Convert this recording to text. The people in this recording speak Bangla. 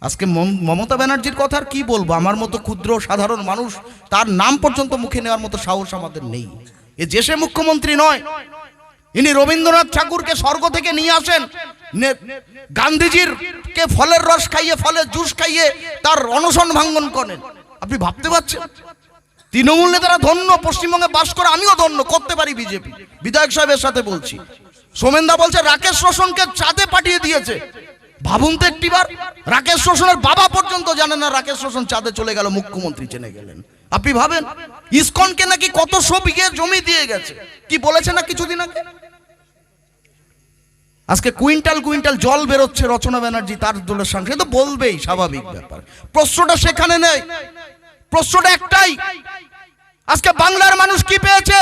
আজকে মম- মমতা ব্যানার্জির কথা আর কি বলব? আমার মতো ক্ষুদ্র সাধারণ মানুষ, তার নাম পর্যন্ত মুখে নেওয়ার মতো সাহস আমাদের নেই। এ যে সে মুখ্যমন্ত্রী নয়, ইনি রবীন্দ্রনাথ ঠাকুরকে স্বর্গ থেকে নিয়ে আসেন। গান্ধীজির কে ফলের রস খাইয়ে, ফলের জুস খাইয়ে তার অনশন ভাঙ্গন করেন। আপনি ভাবতে পারছেন? তৃণমূল নেতারা ধন্য, পশ্চিমবঙ্গে বাস করে আমিও ধন্য, করতে পারি বিজেপি। বিধায়ক সাহেবের সাথে বলছি। সোমেনদা বলছে, রাকেশ রোশনকে চাঁদে পাঠিয়ে দিয়েছে। ভাবুন তো একটিবার, রাকেশ রোশনের বাবা পর্যন্ত জানে না রাকেশ রোশন চাঁদে চলে গেল, মুখ্যমন্ত্রী জেনে গেলেন। আপনি ভাবেন, ইসকনকে নাকি কত শো বিঘে জমি দিয়ে গেছে? কি বলেছে না কিছুদিন আগে? আজকে কুইন্টাল কুইন্টাল জল বেরোচ্ছে রচনা ব্যানার্জি তার দলের সঙ্গে তো বলবেই, স্বাভাবিক ব্যাপার। প্রশ্নটা সেখানে নেই। প্রশ্নটা একটাই, আজকে বাংলার মানুষ কি পেয়েছে?